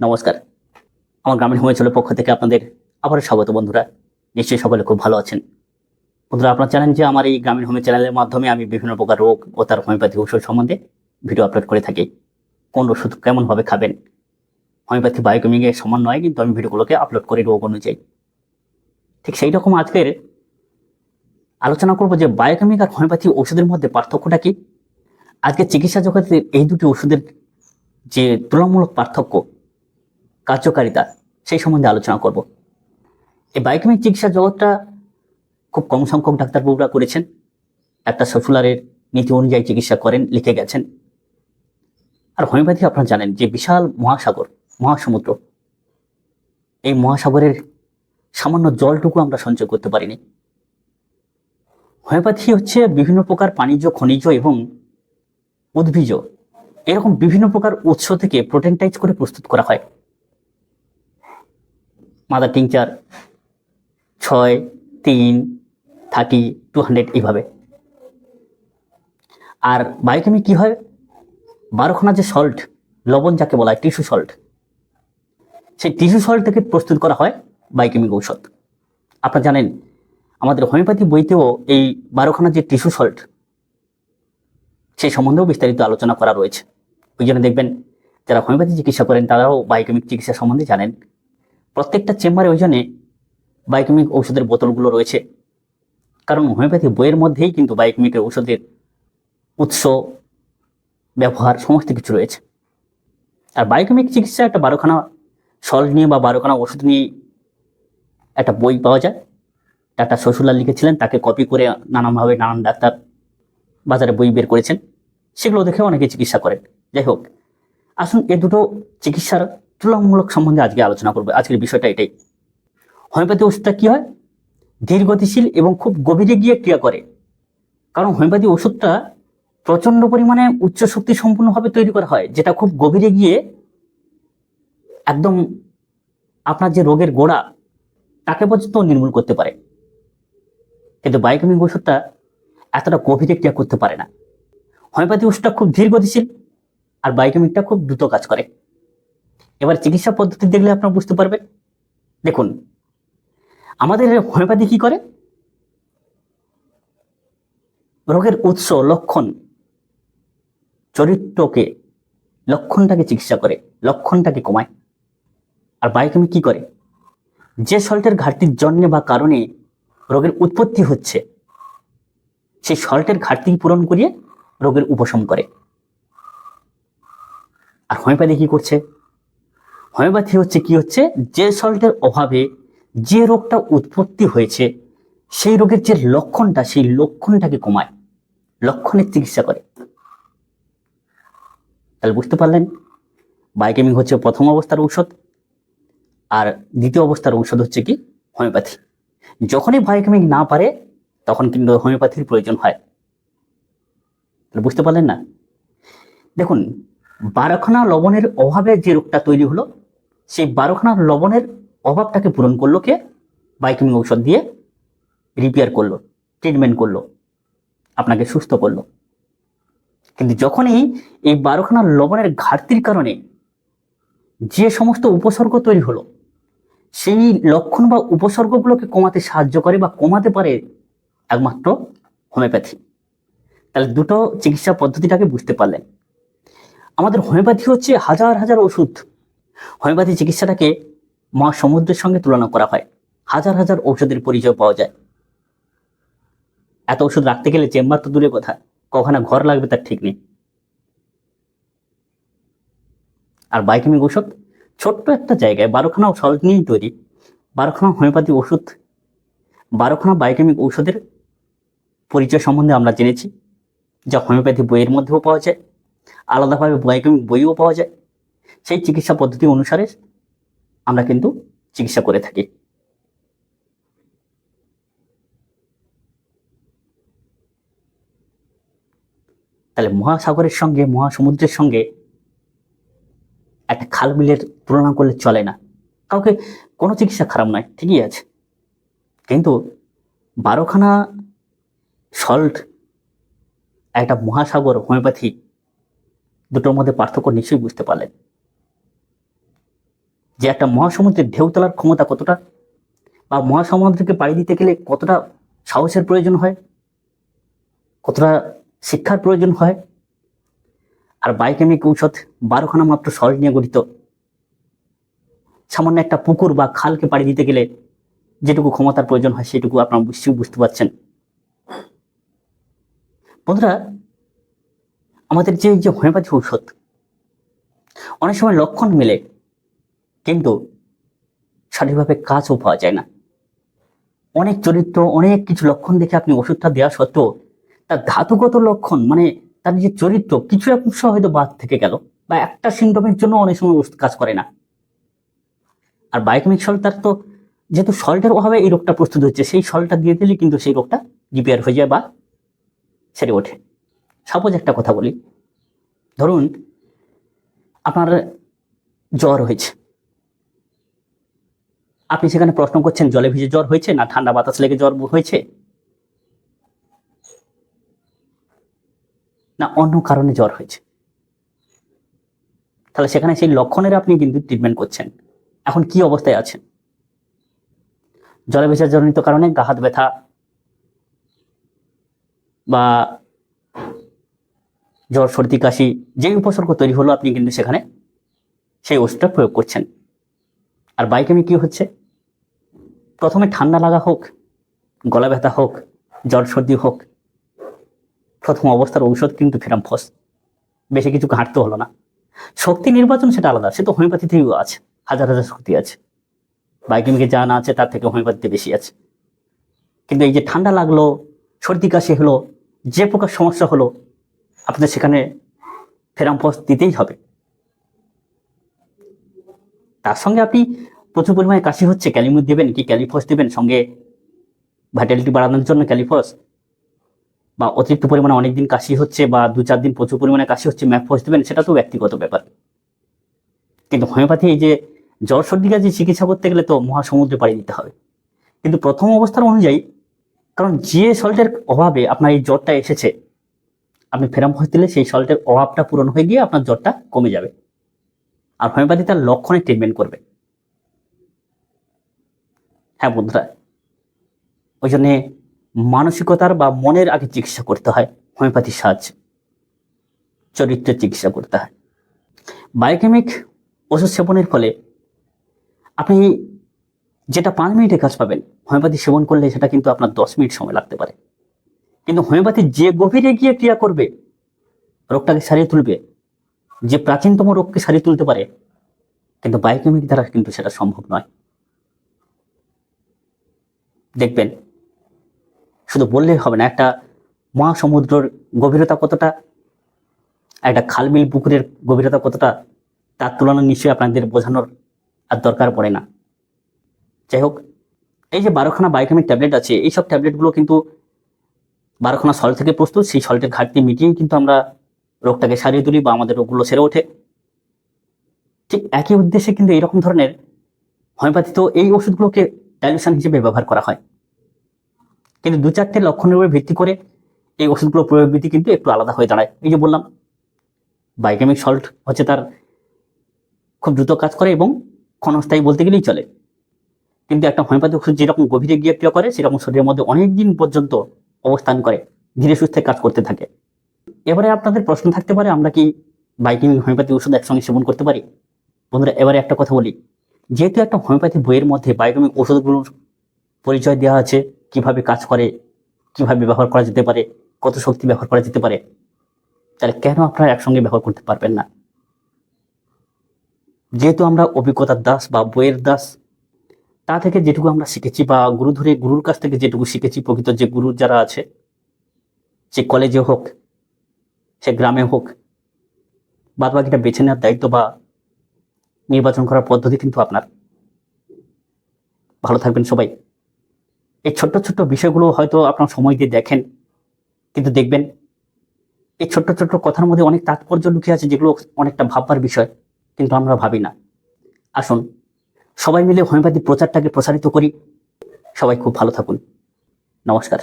নমস্কার। আমার গ্রামীণ হোমিওচলের পক্ষ থেকে আপনাদের আবারও স্বাগত বন্ধুরা। নিশ্চয়ই সকলে খুব ভালো আছেন। বন্ধুরা, আপনারা জানেন যে আমার এই গ্রামীণ হোমিও চ্যানেলের মাধ্যমে আমি বিভিন্ন প্রকার রোগ ও তার হোমিওপ্যাথি ওষুধ সম্বন্ধে ভিডিও আপলোড করে থাকি। কোন ওষুধ কেমনভাবে খাবেন? হোমিওপ্যাথি বায়োকেমিকের সমান নয়, কিন্তু আমি ভিডিওগুলোকে আপলোড করি রোগ অনুযায়ী। ঠিক সেই রকম আজকের আলোচনা করব যে বায়োকেমিক আর হোমিওপ্যাথি ওষুধের মধ্যে পার্থক্যটা কি? আজকে চিকিৎসা জগতের এই দুটি ওষুধের যে তুলনামূলক পার্থক্য কার্যকারিতা সেই সম্বন্ধে আলোচনা করব। এই বায়োকেমিক চিকিৎসা জগৎটা খুব কম সংখ্যক ডাক্তারবাবুরা করেছেন। একটা সফুলারের নীতি অনুযায়ী চিকিৎসা করেন, লিখে গেছেন। আর হোমিওপ্যাথি আপনারা জানেন যে বিশাল মহাসাগর, মহাসমুদ্র। এই মহাসাগরের সামান্য জলটুকু আমরা সঞ্চয় করতে পারিনি। হোমিওপ্যাথি হচ্ছে বিভিন্ন প্রকার পানিজ, খনিজ এবং উদ্ভিজ। এরকম বিভিন্ন প্রকার উৎস থেকে প্রোটেনটাইজ করে প্রস্তুত করা হয়। মাদার টিংচার ছয়, তিন, থার্টি, টু হান্ড্রেড এইভাবে। আর বায়োকেমি কি হয়? বারোখানা যে সল্ট, লবণ যাকে বলা হয়, টিস্যু সল্ট, সেই টিস্যু সল্ট থেকে প্রস্তুত করা হয় বায়োকেমিক ঔষধ। আপনারা জানেন, আমাদের হোমিওপ্যাথি বইতেও এই বারোখানা যে টিস্যু সল্ট, সেই সম্বন্ধেও বিস্তারিত আলোচনা করা রয়েছে। ওই জন্য দেখবেন, যারা হোমিওপ্যাথি চিকিৎসা করেন, তারাও বায়োকেমিক চিকিৎসা সম্বন্ধে জানেন। প্রত্যেকটা চেম্বারে ওই জন্যে বায়োকেমিক ঔষধের বোতলগুলো রয়েছে। কারণ হোমিওপ্যাথি বইয়ের মধ্যেই কিন্তু বায়োকেমিকের ঔষধের উৎস, ব্যবহার সমস্ত কিছু রয়েছে। আর বায়োকেমিক চিকিৎসা একটা বারোখানা সল্ট নিয়ে বা বারোখানা ওষুধ নিয়ে একটা বই পাওয়া যায়। ডাক্তার শশুলাল লিখেছিলেন, তাকে কপি করে নানানভাবে নানান ডাক্তার বাজারে বই বের করেছেন। সেগুলো দেখে অনেকে চিকিৎসা করেন। যাই হোক, আসুন এ দুটো চিকিৎসার তুলনামূলক সম্বন্ধে আজকে আলোচনা করব। আজকের বিষয়টা এটাই। হোমিওপ্যাথি ওষুধটা কি হয়? ধীর গতিশীল এবং খুব গভীরে গিয়ে ক্রিয়া করে। কারণ হোমিওপ্যাথি ওষুধটা প্রচণ্ড পরিমাণে উচ্চ শক্তি সম্পূর্ণভাবে তৈরি করা হয়, যেটা খুব গভীরে গিয়ে একদম আপনার যে রোগের গোড়া, তাকে পর্যন্ত নির্মূল করতে পারে। কিন্তু বায়োকেমিক ওষুধটা এতটা গভীরে ক্রিয়া করতে পারে না। হোমিওপ্যাথি ওষুধটা খুব ধীর গতিশীল আর বায়োকেমিকটা খুব দ্রুত কাজ করে। এবার চিকিৎসা পদ্ধতি দেখলে আপনারা বুঝতে পারবেন। দেখুন, আমাদের হোমিওপ্যাথি কি করে? রোগের উৎস, লক্ষণ, চরিত্রকে, লক্ষণটাকে চিকিৎসা করে, লক্ষণটাকে কমায়। আর বায়োকেমিক কি করে? যে সল্টের ঘাটতির জন্য বা কারণে রোগের উৎপত্তি হচ্ছে, সেই সল্টের ঘাটতি পূরণ করিয়ে রোগের উপশম করে। আর হোমিওপ্যাথি কি করছে? হোমিওপ্যাথি হচ্ছে কি হচ্ছে? যে সল্টের অভাবে যে রোগটা উৎপত্তি হয়েছে, সেই রোগের যে লক্ষণটা, সেই লক্ষণটাকে কমায়, লক্ষণের চিকিৎসা করে। তাহলে বুঝতে পারলেন? বায়োকেমিক হচ্ছে প্রথম অবস্থার ঔষধ, আর দ্বিতীয় অবস্থার ঔষধ হচ্ছে কি? হোমিওপ্যাথি। যখনই বায়োকেমিক না পারে, তখন কিন্তু হোমিওপ্যাথির প্রয়োজন হয়। তাহলে বুঝতে পারলেন না? দেখুন, বারোখানা লবণের অভাবে যে রোগটা তৈরি হলো সেই বারোখানা লবণের অভাবটাকে পূরণ করল কে? বায়োকেমিক ঔষধ দিয়ে রিপেয়ার করল ট্রিটমেন্ট করল, আপনাকে সুস্থ করল। কিন্তু যখনই এই বারোখানা লবণের ঘাটতির কারণে যে সমস্ত উপসর্গ তৈরি হলো, সেই লক্ষণ বা উপসর্গগুলোকে কমাতে সাহায্য করে বা কমাতে পারে একমাত্র হোমিওপ্যাথি। তাহলে দুটো চিকিৎসা পদ্ধতিটাকে বুঝতে পারলেন। আমাদের হোমিওপ্যাথি হচ্ছে হাজার হাজার ওষুধ হোমিওপ্যাথি চিকিৎসাটাকে মহাসমুদ্রের সঙ্গে তুলনা করা হয়। হাজার হাজার ঔষধের পরিচয় পাওয়া যায়। এত ওষুধ রাখতে গেলে চেম্বার তো দূরে কথা, কখনো ঘর লাগবে তার ঠিক নেই। আর বায়োকেমিক ওষুধ ছোট্ট একটা জায়গায় বারোখানা সল্ট নিয়েই তৈরি। বারোখানা হোমিওপ্যাথি ওষুধ বারোখানা বায়োকেমিক ঔষধের পরিচয় সম্বন্ধে আমরা জেনেছি, যা হোমিওপ্যাথি বইয়ের মধ্যেও পাওয়া যায়, আলাদাভাবে বায়োকেমিক বইও পাওয়া যায়। সেই চিকিৎসা পদ্ধতি অনুসারে আমরা কিন্তু চিকিৎসা করে থাকি। তাহলে মহাসাগরের সঙ্গে, মহাসমুদ্রের সঙ্গে একটা খাল বিলের তুলনা করলে চলে না। কাউকে কোনো চিকিৎসা খারাপ নয়, ঠিকই আছে। কিন্তু বারোখানা সল্ট, একটা মহাসাগর হোমিওপ্যাথি, দুটোর মধ্যে পার্থক্য নিশ্চয়ই বুঝতে পারলেন। যে একটা মহাসমুদ্রের ঢেউ তোলার ক্ষমতা কতটা? বা মহাসমুদ্রকে পাড়ি দিতে গেলে কতটা সাহসের প্রয়োজন হয়? কতটা শিক্ষার প্রয়োজন হয়? আর বায়োকেমিক ঔষধ বারোখানা মাত্র সল্ট নিয়ে গঠিত। সামান্য একটা পুকুর বা খালকে পাড়ি দিতে গেলে যেটুকু ক্ষমতার প্রয়োজন হয় সেটুকু আপনারা নিশ্চয়ই বুঝতে পারছেন। বন্ধুরা, আমাদের যে যে হোমিওপ্যাথি ঔষধ, অনেক সময় লক্ষণ মেলে। কিন্তু সঠিকভাবে কাজও পাওয়া যায় না। অনেক চরিত্র, অনেক কিছু লক্ষণ দেখে আপনি ওষুধটা দেওয়া সত্ত্বেও তার ধাতুগত লক্ষণ মানে তার যে চরিত্র কিছু অংশ হয়তো বাদ থেকে গেল বা একটা সিমটমের জন্য অনেক সময় ওষুধ কাজ করে না। আর বায়োকেমিক সল্ট তার তো যেহেতু সল্টের অভাবে এই রোগটা প্রস্তুত হচ্ছে, সেই সল্টটা দিয়ে দিলে কিন্তু সেই রোগটা রিপেয়ার হয়ে যায় বা সেরে ওঠে। সাপোজ একটা কথা বলি। ধরুন, আপনার জ্বর হয়েছে। আপনি সেখানে প্রশ্ন করছেন, জলে ভিজে জ্বর হয়েছে না ঠান্ডা বাতাস লেগে জ্বর হয়েছে? না, অন্য কারণে জ্বর হয়েছে। তাহলে সেখানে সেই লক্ষণের আপনি কিন্তু ট্রিটমেন্ট করছেন। এখন কি অবস্থায় আছেন? জলে ভেজা জনিত কারণে গা, হাত ব্যথা বা জ্বর, সর্দি, কাশি, যে উপসর্গ তৈরি হলো, আপনি কিন্তু সেখানে সেই ওষুধটা প্রয়োগ করছেন। আর বাইকেমে কি হচ্ছে? প্রথমে ঠান্ডা লাগা হোক, গলা ব্যথা হোক, জ্বর সর্দি হোক, প্রথম অবস্থার ঔষধ কিন্তু ফেরাম ফস। বেশি কিছু ঘাঁটতে হলো না। শক্তি নির্বাচন সেটা আলাদা, সে তো হোমিওপ্যাথিতেও আছে, হাজার হাজার শক্তি আছে। বাইকেমিকে যা না আছে, তার থেকে হোমিওপ্যাথিতে বেশি আছে। কিন্তু এই যে ঠান্ডা লাগল, সর্দি কাশি হলো, যে প্রকার সমস্যা হলো আপনাদের সেখানে ফেরামফস দিতেই হবে। তার সঙ্গে আপনি প্রচুর পরিমাণে কাশি হচ্ছে ক্যালিমুদ দেবেন কি ক্যালিফস দেবেন, সঙ্গে ভাইটালিটি বাড়ানোর জন্য ক্যালিফস, বা অতিরিক্ত পরিমাণে অনেকদিন কাশি হচ্ছে বা দু চার দিন প্রচুর পরিমাণে কাশি হচ্ছে, ম্যাপফস দেবেন, সেটা তো ব্যক্তিগত ব্যাপার। কিন্তু হোমিওপ্যাথি এই যে জ্বর সর্দি কাজে চিকিৎসা করতে গেলে তো মহাসমুদ্রে পাড়ি দিতে হবে। কিন্তু প্রথম অবস্থার অনুযায়ী, কারণ যে সল্টের অভাবে আপনার এই জ্বরটা এসেছে, আপনি ফেরাম ফস দিলে সেই সল্টের অভাবটা পূরণ হয়ে গিয়ে আপনার জ্বরটা কমে যাবে। আর হোমিওপ্যাথি তার লক্ষণে ট্রিটমেন্ট করবে। হ্যাঁ বন্ধুরা, ওই জন্যে মানসিকতার বা মনের আগে চিকিৎসা করতে হয় হোমিওপ্যাথির সাহায্যে। চরিত্রের চিকিৎসা করতে হয়। বায়োকেমিক ওষুধ সেবনের ফলে আপনি যেটা পাঁচ মিনিটে কাজ পাবেন হোমিওপ্যাথি সেবন করলে সেটা কিন্তু আপনার দশ মিনিট সময় লাগতে পারে। কিন্তু হোমিওপ্যাথি যে গভীরে গিয়ে ক্রিয়া করবে, রোগটাকে সারিয়ে তুলবে যে প্রাচীনতম রোগকে সারিয়ে তুলতে পারে, কিন্তু বায়োকেমিক দ্বারা কিন্তু সেটা সম্ভব নয়। দেখবেন, শুধু বললেই হবে না, একটা মহাসমুদ্রের গভীরতা কতটা, একটা খালবিল পুকুরের গভীরতা কতটা, তার তুলনা নিশ্চয়ই আপনাদের বোঝানোর আর দরকার পড়ে না। যাই হোক, এই যে বারোখানা বায়োকেমিক ট্যাবলেট আছে, এইসব ট্যাবলেটগুলো কিন্তু বারোখানা সল্ট থেকে প্রস্তুত, সেই সল্টের ঘাটতি মিটিয়েই কিন্তু আমরা রোগটাকে সারিয়ে তুলি বা আমাদের রোগগুলো সেরে ওঠে। ঠিক একই উদ্দেশ্যে কিন্তু এরকম ধরনের হোমিওপ্যাথিতেও এই ওষুধগুলোকে ডাইলুশন হিসেবে ব্যবহার করা হয়। কিন্তু দু চারটে লক্ষণের উপর ভিত্তি করে এই ওষুধগুলো প্রয়োগ বিধি কিন্তু একটু আলাদা হয়ে দাঁড়ায়। এই যে বললাম বাইকেমিক সল্ট হচ্ছে তার খুব দ্রুত কাজ করে এবং ক্ষণস্থায়ী বলতে গেলেই চলে। কিন্তু একটা হোমিওপ্যাথি ওষুধ যেরকম গভীরে গিয়ে ক্রিয়া করে, সেরকম শরীরের মধ্যে অনেক দিন পর্যন্ত অবস্থান করে, ধীরে সুস্থে কাজ করতে থাকে। এবারে আপনাদের প্রশ্ন থাকতে পারে, আমরা কি বাইকিং হোমিওপ্যাথি ওষুধ একসঙ্গে সেবন করতে পারি? বন্ধুরা, এবারে একটা কথা বলি। যেহেতু একটা হোমিওপ্যাথি বইয়ের মধ্যে বায়োকেমিক ওষুধগুলোর পরিচয় দেওয়া আছে, কীভাবে কাজ করে, কীভাবে ব্যবহার করা যেতে পারে, কত শক্তি ব্যবহার করা যেতে পারে, তাহলে কেন আপনারা একসঙ্গে ব্যবহার করতে পারবেন না? যেহেতু আমরা অভিজ্ঞতার দাস বা বইয়ের দাস, তা থেকে যেটুকু আমরা শিখেছি বা গুরু ধরে গুরুর কাছ থেকে যেটুকু শিখেছি, প্রকৃত যে গুরু যারা আছে সে কলেজে হোক সে গ্রামে হোক বাদ বাকিটা বেছে নেওয়ার দায়িত্ব বা নির্বাচন করার পদ্ধতি কিন্তু আপনার। ভালো থাকবেন সবাই। এই ছোট্ট ছোট্ট বিষয়গুলো হয়তো আপনার সময় দিয়ে দেখেন, কিন্তু দেখবেন এই ছোট্ট ছোট্ট কথার মধ্যে অনেক তাৎপর্য লুকিয়ে আছে, যেগুলো অনেকটা ভাববার বিষয়, কিন্তু আমরা ভাবি না। আসুন, সবাই মিলে হোমিওপ্যাথি প্রচারটাকে প্রসারিত করি। সবাই খুব ভালো থাকুন। নমস্কার।